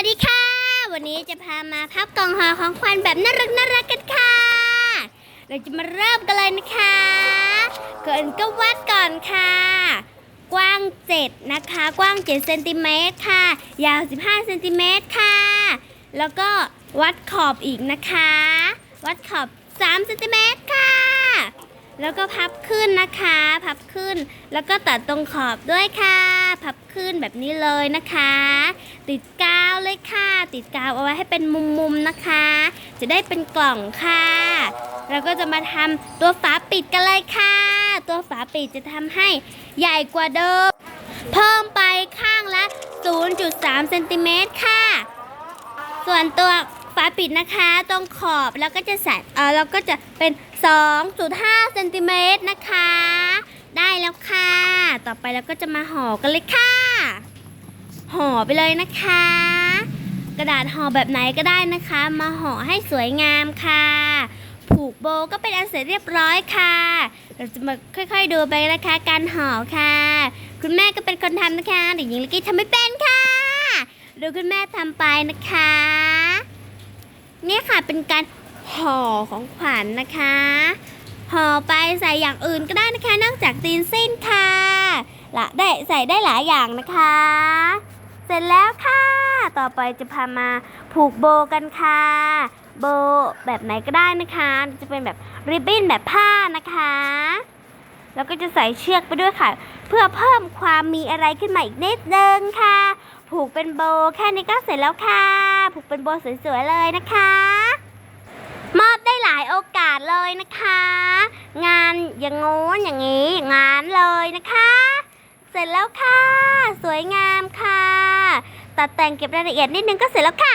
วัสดีค่ะ วันนี้จะพามาพับกล่องห่อของขวัญแบบน่ารักน่ารักกันค่ะ เราจะมาเริ่มกันเลยนะคะก่อนก็วัดก่อนค่ะ กว้าง 7 นะคะ กว้าง7เซนติเมตรค่ะ ยาว 15เซนติเมตรค่ะ แล้วก็วัดขอบอีกนะคะ วัดขอบ3เซนติเมตรค่ะ แล้วก็พับขึ้นนะคะ พับขึ้น แล้วก็ตัดตรงขอบด้วยค่ะ พับขึ้นแบบนี้เลยนะคะ ติดกาว เลยค่ะ ติดกาวเอาไว้ให้เป็นมุมๆนะคะ จะได้เป็นกล่องค่ะ เราก็จะมาทำตัวฝาปิดกันเลยค่ะ ตัวฝาปิดจะทำให้ใหญ่กว่าเดิม เพิ่มไปข้างละ 0.3เซนติเมตรค่ะ ส่วนตัวฝาปิดนะคะตรงขอบแล้วก็จะใส่เออเราก็จะเป็น 2.5เซนติเมตรนะคะ ได้แล้วค่ะ ต่อไปเราก็จะมาห่อกันเลยค่ะ ห่อไปเลยนะคะ กระดาษห่อแบบไหนก็ได้นะคะ มาห่อให้สวยงามค่ะ ผูกโบก็เป็นอันเสร็จเรียบร้อยค่ะ เราจะมาค่อยๆดูไปนะคะ การห่อค่ะ คุณแม่ก็เป็นคนทำนะคะเด็กหญิงลิกกี้ทำไม่เป็นค่ะดูคุณแม่ทำไปนะคะ เนี่ยค่ะเป็นการห่อของขวัญนะคะห่อไปใส่อย่างอื่นก็ได้นะคะ นอกจากตีนสิ้นค่ะละได้ใส่ได้หลายอย่างนะคะ เสร็จแล้วค่ะ ต่อไปจะพามาผูกโบกันค่ะ โบแบบไหนก็ได้นะคะ จะเป็นแบบริบบิ้นแบบผ้านะคะ แล้วก็จะใส่เชือกไปด้วยค่ะ เพื่อเพิ่มความมีอะไรขึ้นมาอีกนิดนึงค่ะ ผูกเป็นโบแค่นี้ก็เสร็จแล้วค่ะ ผูกเป็นโบสวยๆเลยนะคะมอบได้หลายโอกาสเลยนะคะ งานอย่างงู้นอย่างนี้งานเลยนะคะ เสร็จแล้วค่ะ สวยงามค่ะ ตัดแต่งเก็บรายละเอียดนิดนึงก็เสร็จแล้วค่ะ